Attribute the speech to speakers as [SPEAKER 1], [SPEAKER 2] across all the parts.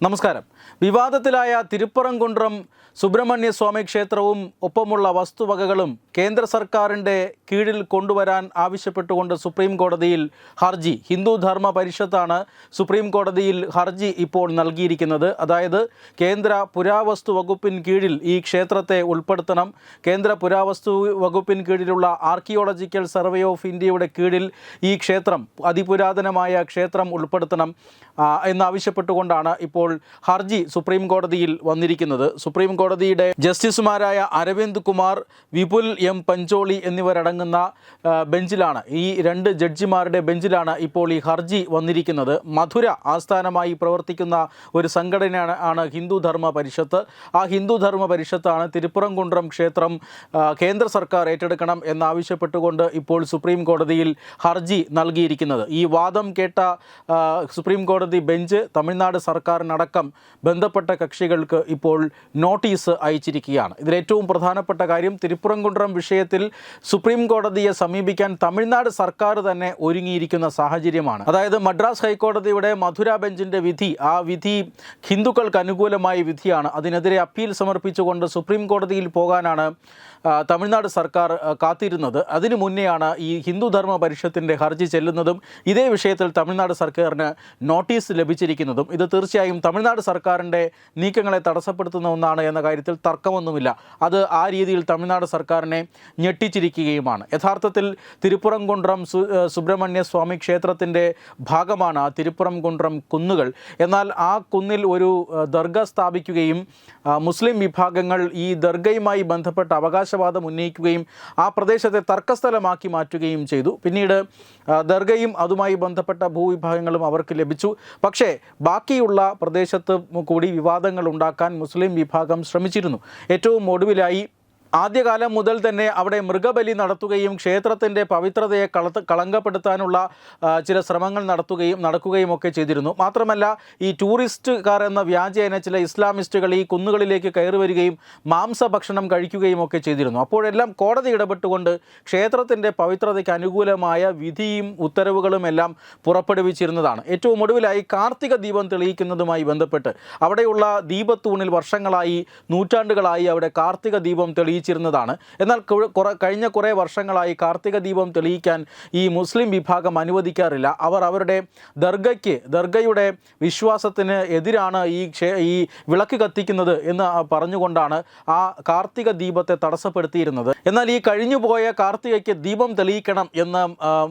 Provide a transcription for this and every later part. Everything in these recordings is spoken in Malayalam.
[SPEAKER 1] നമസ്കാരം. വിവാദത്തിലായ തിരുപ്പറംകുണ്ട്രം സുബ്രഹ്മണ്യ സ്വാമി ക്ഷേത്രവും ഒപ്പമുള്ള വസ്തുവകകളും കേന്ദ്ര സർക്കാരിന്റെ കീഴിൽ കൊണ്ടുവരാൻ ആവശ്യപ്പെട്ടുകൊണ്ട് സുപ്രീം കോടതിയിൽ ഹർജി ഹിന്ദു ധർമ്മ പരിഷത്താണ് സുപ്രീം കോടതിയിൽ ഹർജി ഇപ്പോൾ നൽകിയിരിക്കുന്നത്. അതായത് കേന്ദ്ര പുരാവസ്തു വകുപ്പിൻ കീഴിൽ ഈ ക്ഷേത്രത്തെ ഉൾപ്പെടുത്തണം. കേന്ദ്ര പുരാവസ്തു വകുപ്പിൻ കീഴിലുള്ള ആർക്കിയോളജിക്കൽ സർവേ ഓഫ് ഇന്ത്യയുടെ കീഴിൽ ഈ ക്ഷേത്രം അതിപുരാതനമായ ക്ഷേത്രം ഉൾപ്പെടുത്തണം എന്നാവശ്യപ്പെട്ടുകൊണ്ടാണ് ഇപ്പോൾ ഹർജി സുപ്രീം കോടതിയിൽ വന്നിരിക്കുന്നത്. സുപ്രീം കോടതിയുടെ ജസ്റ്റിസുമാരായ അരവിന്ദ് കുമാർ വിപുൽ എം പഞ്ചോളി എന്നിവരടങ്ങുന്ന ബെഞ്ചിലാണ്. ഈ രണ്ട് ജഡ്ജിമാരുടെ ബെഞ്ചിലാണ് ഇപ്പോൾ ഈ ഹർജി വന്നിരിക്കുന്നത്. മധുര ആസ്ഥാനമായി പ്രവർത്തിക്കുന്ന ഒരു സംഘടനയാണ് ആണ് ഹിന്ദു ധർമ്മ പരിഷത്ത്. ആ ഹിന്ദു ധർമ്മ പരിഷത്താണ് തിരുപ്പുറംകുണ്ട്രം ക്ഷേത്രം കേന്ദ്ര സർക്കാർ ഏറ്റെടുക്കണം എന്നാവശ്യപ്പെട്ടുകൊണ്ട് ഇപ്പോൾ സുപ്രീം കോടതിയിൽ ഹർജി നൽകിയിരിക്കുന്നത്. ഈ വാദം കേട്ട സുപ്രീം കോടതി ബെഞ്ച് തമിഴ്നാട് സർക്കാരിനടക്കം ബന്ധപ്പെട്ട കക്ഷികൾക്ക് ഇപ്പോൾ നോട്ടീസ് അയച്ചിരിക്കുകയാണ്. ഇതിൽ ഏറ്റവും പ്രധാനപ്പെട്ട കാര്യം തിരുപ്പുറംകുണ്ട്രം വിഷയത്തിൽ സുപ്രീം കോടതിയെ സമീപിക്കാൻ തമിഴ്നാട് സർക്കാർ തന്നെ ഒരുങ്ങിയിരിക്കുന്ന സാഹചര്യമാണ്. അതായത് മദ്രാസ് ഹൈക്കോടതിയുടെ മധുര ബെഞ്ചിന്റെ വിധി ആ വിധി ഹിന്ദുക്കൾക്ക് അനുകൂലമായ വിധിയാണ്. അതിനെതിരെ അപ്പീൽ സമർപ്പിച്ചുകൊണ്ട് സുപ്രീം കോടതിയിൽ പോകാനാണ് തമിഴ്നാട് സർക്കാർ കാത്തിരുന്നത്. അതിനു മുന്നെയാണ് ഈ ഹിന്ദുധർമ്മ പരിഷത്തിന്റെ ഹർജി ചെല്ലുന്നതും ഇതേ വിഷയത്തിൽ തമിഴ്നാട് സർക്കാരിന് നോട്ടീസ് ലഭിച്ചിരിക്കുന്നതും. ഇത് തീർച്ചയായും തമിഴ്നാട് സർക്കാരിന്റെ നീക്കങ്ങളെ തടസ്സപ്പെടുത്തുന്ന ഒന്നാണ് എന്ന കാര്യത്തിൽ തർക്കമൊന്നുമില്ല. അത് ആ രീതിയിൽ തമിഴ്നാട് സർക്കാരിനെ ഞെട്ടിച്ചിരിക്കുകയുമാണ്. യഥാർത്ഥത്തിൽ തിരുപ്പുറംകുണ്ട്രം സു സുബ്രഹ്മണ്യ സ്വാമി ക്ഷേത്രത്തിന്റെ ഭാഗമാണ് ആ തിരുപ്പുറംകുണ്ട്രം കുന്നുകൾ. എന്നാൽ ആ കുന്നിൽ ഒരു ദർഗ സ്ഥാപിക്കുകയും മുസ്ലിം വിഭാഗങ്ങൾ ഈ ദർഗയുമായി ബന്ധപ്പെട്ട അവകാശവാദം ഉന്നയിക്കുകയും ആ പ്രദേശത്തെ തർക്കസ്ഥലമാക്കി മാറ്റുകയും ചെയ്തു. പിന്നീട് ദർഗയും അതുമായി ബന്ധപ്പെട്ട ഭൂവിഭാഗങ്ങളും അവർക്ക് ലഭിച്ചു. പക്ഷേ ബാക്കിയുള്ള പ്രദേശത്ത് കൂടി വിവാദങ്ങൾ ഉണ്ടാക്കാൻ മുസ്ലിം വിഭാഗം ശ്രമിച്ചിരുന്നു. ഏറ്റവും ഒടുവിലായി ആദ്യകാലം മുതൽ തന്നെ അവിടെ മൃഗബലി നടത്തുകയും ക്ഷേത്രത്തിന്റെ പവിത്രതയെ കളത്ത് കളങ്കപ്പെടുത്താനുള്ള ചില ശ്രമങ്ങൾ നടത്തുകയും നടക്കുകയും ഒക്കെ ചെയ്തിരുന്നു. മാത്രമല്ല ഈ ടൂറിസ്റ്റുകാർ എന്ന വ്യാജേന ചില ഇസ്ലാമിസ്റ്റുകൾ ഈ കുന്നുകളിലേക്ക് കയറി വരികയും മാംസഭക്ഷണം കഴിക്കുകയും ഒക്കെ ചെയ്തിരുന്നു. അപ്പോഴെല്ലാം കോടതി ഇടപെട്ടുകൊണ്ട് ക്ഷേത്രത്തിന്റെ പവിത്രതയ്ക്ക് അനുകൂലമായ വിധിയും ഉത്തരവുകളും എല്ലാം പുറപ്പെടുവിച്ചിരുന്നതാണ്. ഏറ്റവും ഒടുവിലായി കാർത്തിക ദീപം തെളിയിക്കുന്നതുമായി ബന്ധപ്പെട്ട് അവിടെയുള്ള ദീപത്തൂണിൽ വർഷങ്ങളായി നൂറ്റാണ്ടുകളായി അവിടെ കാർത്തിക ദീപം തെളിയിച്ചിരുന്നതാണ് എന്നാൽ കഴിഞ്ഞ കുറേ വർഷങ്ങളായി കാർത്തിക ദീപം തെളിയിക്കാൻ ഈ മുസ്ലിം വിഭാഗം അനുവദിക്കാറില്ല. അവർ അവരുടെ ദർഗയ്ക്ക് ദർഗയുടെ വിശ്വാസത്തിന് എതിരാണ് ഈ ഈ വിളക്ക് കത്തിക്കുന്നത് എന്ന് പറഞ്ഞുകൊണ്ടാണ് ആ കാർത്തിക ദീപത്തെ തടസ്സപ്പെടുത്തിയിരുന്നത്. എന്നാൽ ഈ കഴിഞ്ഞുപോയ കാർത്തികയ്ക്ക് ദീപം തെളിയിക്കണം എന്ന്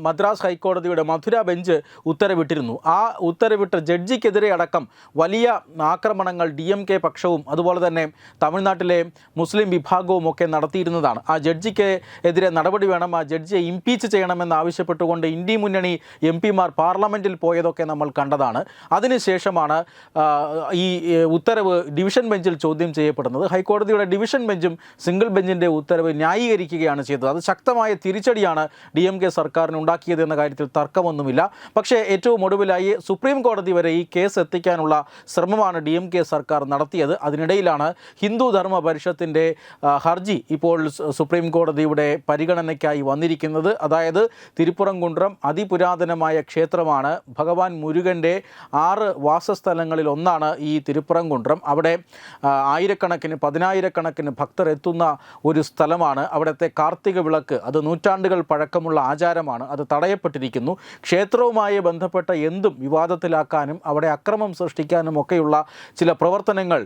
[SPEAKER 1] മദ്രാസ് ഹൈക്കോടതിയുടെ മധുര ബെഞ്ച് ഉത്തരവിട്ടിരുന്നു. ആ ഉത്തരവിട്ട ജഡ്ജിക്കെതിരെ അടക്കം വലിയ ആക്രമണങ്ങൾ ഡി എം കെ പക്ഷവും അതുപോലെ തന്നെ തമിഴ്നാട്ടിലെ മുസ്ലിം വിഭാഗവും ഒക്കെ നടത്തിയിരുന്നതാണ്. ആ ജഡ്ജിക്ക് എതിരെ നടപടി വേണം ആ ജഡ്ജിയെ ഇംപീച്ച് ചെയ്യണമെന്ന് ആവശ്യപ്പെട്ടുകൊണ്ട് ഇന്ത്യ മുന്നണി എം പിമാർ പാർലമെന്റിൽ പോയതൊക്കെ നമ്മൾ കണ്ടതാണ്. അതിനുശേഷമാണ് ഈ ഉത്തരവ് ഡിവിഷൻ ബെഞ്ചിൽ ചോദ്യം ചെയ്യപ്പെടുന്നത്. ഹൈക്കോടതിയുടെ ഡിവിഷൻ ബെഞ്ചും സിംഗിൾ ബെഞ്ചിന്റെ ഉത്തരവ് ന്യായീകരിക്കുകയാണ് ചെയ്തത്. അത് ശക്തമായ തിരിച്ചടിയാണ് ഡി എം കെ സർക്കാരിന് ഉണ്ടാക്കിയത് എന്ന കാര്യത്തിൽ തർക്കമൊന്നുമില്ല. പക്ഷേ ഏറ്റവും ഒടുവിലായി സുപ്രീം കോടതി വരെ ഈ കേസ് എത്തിക്കാനുള്ള ശ്രമമാണ് ഡി എം കെ സർക്കാർ നടത്തിയത്. അതിനിടയിലാണ് ഹിന്ദു ധർമ്മ പരിഷത്തിന്റെ ആ, ഹർജി ഇപ്പോൾ സുപ്രീം കോടതിയുടെ പരിഗണനയ്ക്കായി വന്നിരിക്കുന്നത്. അതായത് തിരുപ്പുറംകുണ്ട്രം അതിപുരാതനമായ ക്ഷേത്രമാണ്. ഭഗവാൻ മുരുകന്റെ ആറ് വാസസ്ഥലങ്ങളിൽ ഒന്നാണ് ഈ തിരുപ്പുറംകുണ്ട്രം അവിടെ ആയിരക്കണക്കിന് പതിനായിരക്കണക്കിന് ഭക്തർ എത്തുന്ന ഒരു സ്ഥലമാണ്. അവിടുത്തെ കാർത്തിക വിളക്ക് അത് നൂറ്റാണ്ടുകൾ പഴക്കമുള്ള ആചാരമാണ്. അത് തടയപ്പെട്ടിരിക്കുന്നു. ക്ഷേത്രവുമായി ബന്ധപ്പെട്ട എന്തും വിവാദത്തിലാക്കാനും അവിടെ അക്രമം സൃഷ്ടിക്കാനും ഒക്കെയുള്ള ചില പ്രവർത്തനങ്ങൾ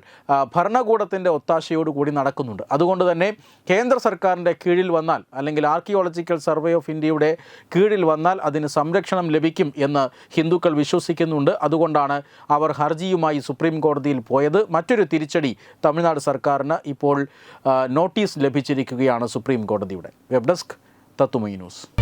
[SPEAKER 1] ഭരണകൂടത്തിന്റെ ഒത്താശയോടുകൂടി നടക്കുന്നുണ്ട്. അതുകൊണ്ട് തന്നെ കേന്ദ്ര സർക്കാരിന്റെ കീഴിൽ വന്നാൽ അല്ലെങ്കിൽ ആർക്കിയോളജിക്കൽ സർവേ ഓഫ് ഇന്ത്യയുടെ കീഴിൽ വന്നാൽ അതിന് സംരക്ഷണം ലഭിക്കും എന്ന് ഹിന്ദുക്കൾ വിശ്വസിക്കുന്നുണ്ട്. അതുകൊണ്ടാണ് അവർ ഹർജിയുമായി സുപ്രീം കോടതിയിൽ പോയത്. മറ്റൊരു തിരിച്ചടി തമിഴ്നാട് സർക്കാരിന് ഇപ്പോൾ നോട്ടീസ് ലഭിച്ചിരിക്കുകയാണ് സുപ്രീം കോടതിയുടെ. വെബ് ഡെസ്ക് തത്തുമൈ ന്യൂസ്.